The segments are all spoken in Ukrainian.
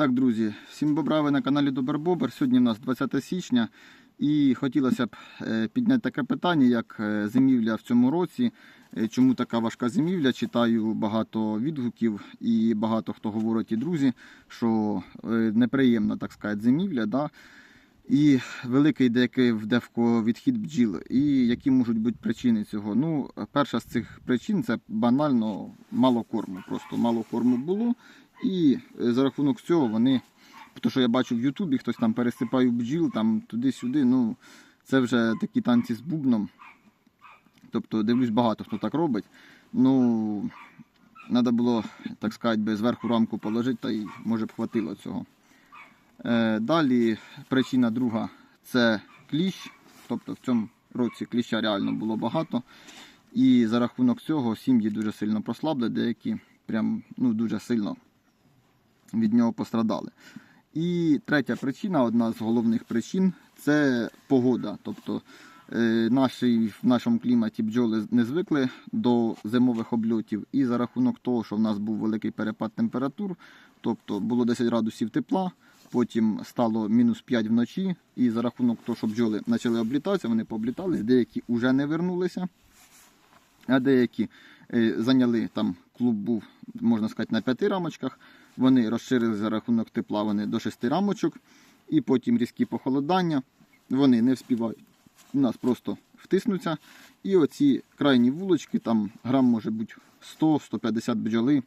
Так, друзі, всім бобра, на каналі Добер Бобер. Сьогодні у нас 20 січня і хотілося б е, підняти таке питання, як е, зимівля в цьому році. Е, Чому така важка зимівля? Читаю багато відгуків і багато хто говорить і друзі, що неприємна, так сказати, зимівля. Да? І великий деякий вдевко відхід бджіл. І які можуть бути причини цього? Ну, перша з цих причин це банально мало корму. Просто мало корму було. І е, за рахунок цього вони, то що я бачу в Ютубі, хтось там пересипає бджіл там туди-сюди. Ну, це вже такі танці з бубном. Тобто дивлюсь, багато хто так робить. Ну, треба було, так сказати, би, зверху рамку положити, та й може б хватило цього. Е, Далі причина друга це кліщ. Тобто в цьому році кліща реально було багато. І за рахунок цього сім'ї дуже сильно прослабли, деякі прям ну, дуже сильно від нього пострадали. І третя причина, одна з головних причин це погода. Тобто е, наші, в нашому кліматі бджоли не звикли до зимових обльотів. І за рахунок того, що в нас був великий перепад температур, тобто було 10 градусів тепла, потім стало мінус 5 вночі. І за рахунок того, що бджоли почали облітатися, вони пооблітались, деякі вже не вернулися. А деякі е, зайняли там клуб був, можна сказати, на п'яти рамочках. Вони розширили за рахунок тепла вони до шести рамочок, і потім різкі похолодання. Вони не вспівають. У нас просто втиснуться. І оці крайні вулочки, там грам може бути 100-150 бджоли,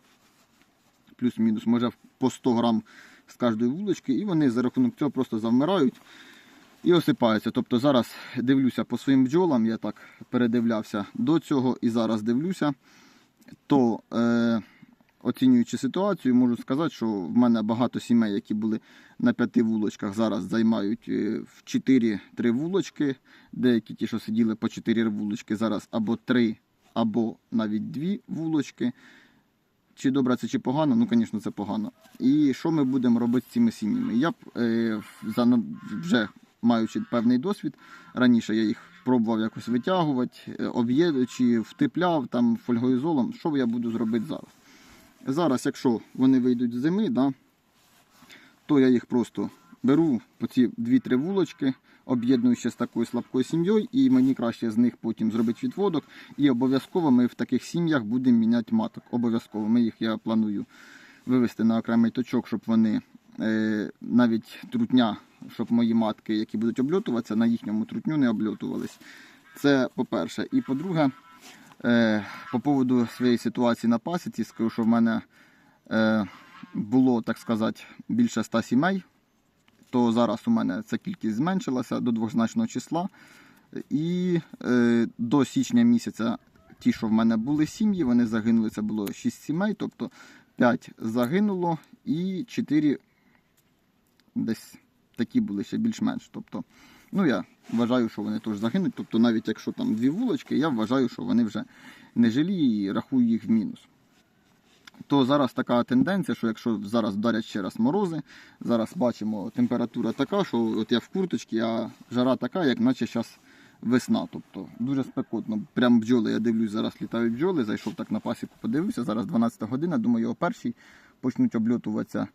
плюс-мінус, може по 100 грам з кожної вулочки, і вони за рахунок цього просто завмирають і осипаються. Тобто зараз дивлюся по своїм бджолам, я так передивлявся до цього і зараз дивлюся, то е, оцінюючи ситуацію, можу сказати, що в мене багато сімей, які були на п'яти вулочках, зараз займають е, в 4-3 вулочки. Деякі ті, що сиділи по 4 вулочки, зараз або 3, або навіть 2 вулочки. Чи добре це, чи погано, ну, звісно, це погано. І що ми будемо робити з цими сім'ями? Я б е, вже маючи певний досвід, раніше я їх пробував якось витягувати, е, об'єднуючи, втепляв там фольгоізолом. Що я буду зробити зараз? Зараз, якщо вони вийдуть з зими, да, то я їх просто беру по ці 2-3 вулочки, об'єдную ще з такою слабкою сім'єю, і мені краще з них потім зробити відводок. І обов'язково ми в таких сім'ях будемо міняти маток. Обов'язково. Ми їх я планую вивести на окремий точок, щоб вони е, навіть трутня, щоб мої матки, які будуть обльотуватися, на їхньому трутню не обльотувались. Це по-перше. І по-друге, по поводу своєї ситуації на пасіці, скажу, що в мене е, було, так сказати, більше ста сімей, то зараз у мене ця кількість зменшилася до двозначного числа. І е, до січня місяця ті, що в мене були сім'ї, вони загинули. Це було 6 сімей, тобто 5 загинуло і 4 десь такі були ще більш-менш. Тобто, ну я вважаю, що вони теж загинуть. Тобто, навіть якщо там дві вулочки, я вважаю, що вони вже не жилі і рахую їх в мінус. То зараз така тенденція, що якщо зараз вдарять ще раз морози, зараз бачимо температура така, що от я в курточці, а жара така, як наче зараз весна. Тобто дуже спекотно. Прям бджоли, я дивлюсь, зараз літають бджоли, зайшов так на пасіку, подивився, зараз 12 година, думаю, о першій почнуть обльотуватися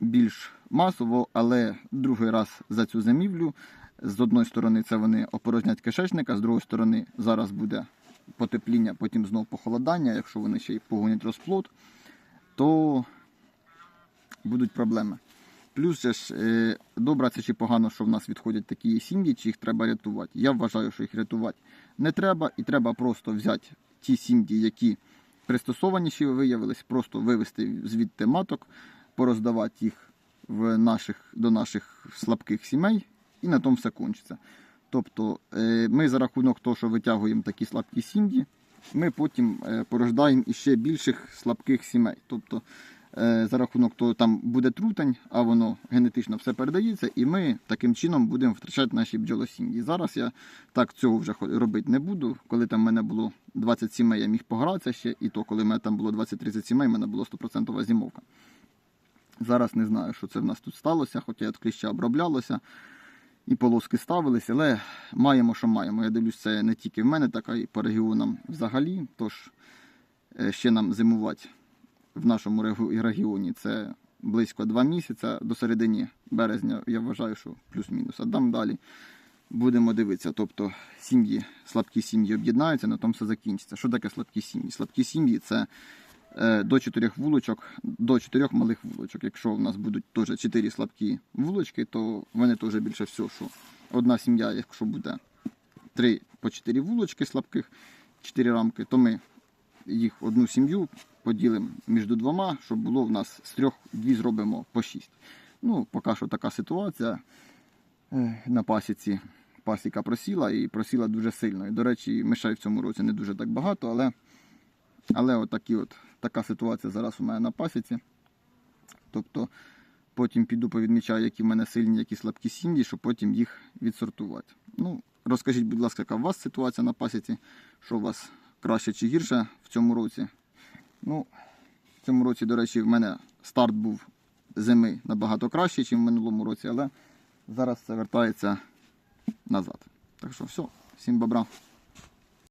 більш масово, але другий раз за цю зимівлю. З одної сторони це вони опорознять кишечника, з другої сторони зараз буде потепління, потім знов похолодання, якщо вони ще й погонять розплод, то будуть проблеми. Плюс ж, е, добре це чи погано, що в нас відходять такі сім'ї, чи їх треба рятувати. Я вважаю, що їх рятувати не треба, і треба просто взяти ті сім'ї, які пристосованіші виявились, просто вивести звідти маток, пороздавати їх в наших, до наших слабких сімей, і на тому все кончиться. Тобто е, ми за рахунок того, що витягуємо такі слабкі сім'ї, ми потім е, порождаємо іще більших слабких сімей. Тобто е, за рахунок того, там буде трутень, а воно генетично все передається, і ми таким чином будемо втрачати наші бджолосім'ї. Зараз я так цього вже робити не буду. Коли там в мене було 20 сімей, я міг погратися ще, і то, коли в мене там було 20-30 сімей, в мене було 100% зимовка. Зараз не знаю, що це в нас тут сталося, хоча я от кліща оброблялося і полоски ставилися, але маємо, що маємо. Я дивлюсь, це не тільки в мене, так й по регіонам взагалі. Тож е, ще нам зимувати в нашому регіоні це близько 2 місяці до середини березня, я вважаю, що плюс-мінус. А там далі будемо дивитися. Тобто сім'ї, слабкі сім'ї об'єднаються, на тому все закінчиться. Що таке слабкі сім'ї? Слабкі сім'ї це до чотирьох вулочок, до чотирьох малих вулочок. Якщо в нас будуть теж чотири слабкі вулочки, то в мене теж більше всього, що одна сім'я, якщо буде три по чотири вулочки слабких, чотири рамки, то ми їх одну сім'ю поділимо між двома, щоб було в нас з трьох дві зробимо по шість. Ну, поки що така ситуація е, на пасіці. Пасіка просіла і просіла дуже сильно. І, до речі, мишей в цьому році не дуже так багато, але, але отакі от, така ситуація зараз у мене на пасіці. Тобто потім піду повідмічаю, які в мене сильні, які слабкі сім'ї, щоб потім їх відсортувати. Ну, розкажіть, будь ласка, яка у вас ситуація на пасіці, що у вас краще чи гірше в цьому році. Ну, в цьому році, до речі, в мене старт був зими набагато кращий, ніж в минулому році, але зараз це вертається назад. Так що все, всім бобра.